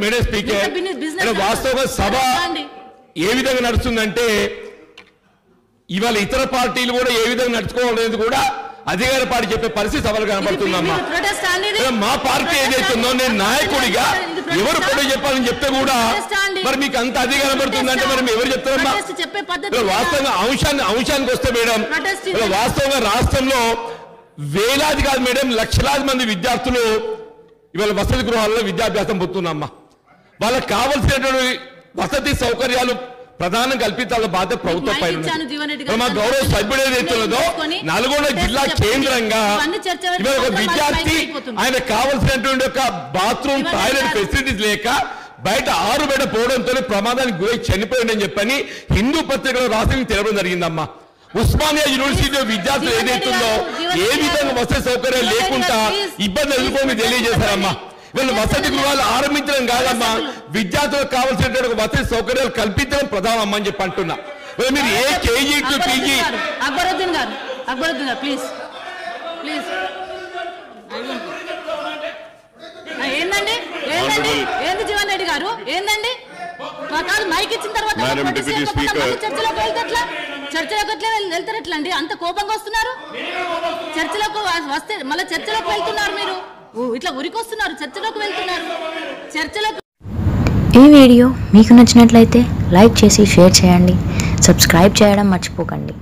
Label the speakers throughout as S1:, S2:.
S1: Madam speaker వాస్తవంగా సభ. ఏ విధంగా నడుస్తుందంటే ఇవాళ ఇతర పార్టీలు కూడా ఏ విధంగా నడుచుకోవాలనేది కూడా అధికార పార్టీ చెప్పే పరిస్థితి సభలు కనబడుతుందమ్మా మా పార్టీ ఏదైతుందో నేను నాయకుడిగా ఎవరు? కూడా చెప్పాలని చెప్తే కూడా. మరి మీకు అంత అధికారం పడుతుందంటే మరి ఎవరు చెప్తారమ్మా వాస్తవంగా అంశాన్ని అంశానికి వస్తే మేడం. వాస్తవంగా రాష్ట్రంలో వేలాది కాదు మేడం లక్షలాది మంది విద్యార్థులు ఇవాళ వసతి గృహాల్లో విద్యాభ్యాసం పొందుతున్నామ్మా వాళ్ళకి కావలసినటువంటి వసతి సౌకర్యాలు ప్రధానం కల్పించాల బాధ్యత ప్రభుత్వం పైన మా
S2: గారు.
S1: గౌరవ సభ్యుడు ఏదైతే ఉన్నదో
S2: తీసుకొని
S1: నల్గొండ జిల్లా. కేంద్రంగా ఇవాళ ఒక విద్యార్థి. ఆయన కావలసినటువంటి ఒక బాత్రూమ్ టాయిలెట్. ఫెసిలిటీస్ లేక బయట ఆరు బయట పోవడంతో ప్రమాదానికి గురై చనిపోయిందని చెప్పని హిందూ పత్రికలో రాసి తెలవడం జరిగిందమ్మా ఉస్మానియా యూనివర్సిటీ విద్యార్థులు ఏదైతుందో ఏ విధంగా. వసతి
S2: రెడ్డి
S1: లేకుండా. ఇబ్బంది ఎదుర్కొని తెలియజేశారమ్మా. వీళ్ళు వసతి గృహాలు ఆరంభించడం కాదమ్మా. విద్యార్థులకు కావాల్సినటువంటి వసతి సౌకర్యాలు కల్పించడం ప్రధానమ్మా అని చెప్పి అంటున్నా. మరి మీరు ఏ కేజీ టు పీజీ
S2: అక్బరుద్దీన్ గారు, అక్బరుద్దీన్ గారు అక్బరుద్దీన్ గారు ప్లీజ్ ప్లీజ్ ఏందండి? ఏందండి? ఏంది జీవన్ రెడ్డి గారు? ఏందండి? మైక్ ఇచ్చిన తర్వాత చర్చలోకి వెళ్తే చర్చలోకి ఎట్లా వెళ్తారు ఎట్లా అండి అంత కోపంగా వస్తున్నారు? చర్చలోకి వస్తే మళ్ళీ చర్చలోకి వెళ్తున్నారు మీరు? ఇట్లా ఇట్లా ఉరికొస్తున్నారు చర్చలోకి వెళ్తున్నారు. చర్చలోకి
S3: ఈ వీడియో మీకు నచ్చినట్లయితే లైక్ చేసి షేర్ చేయండి. సబ్స్క్రైబ్ చేయడం మర్చిపోకండి.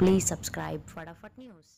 S3: Please subscribe. ఫటాఫట్ న్యూస్.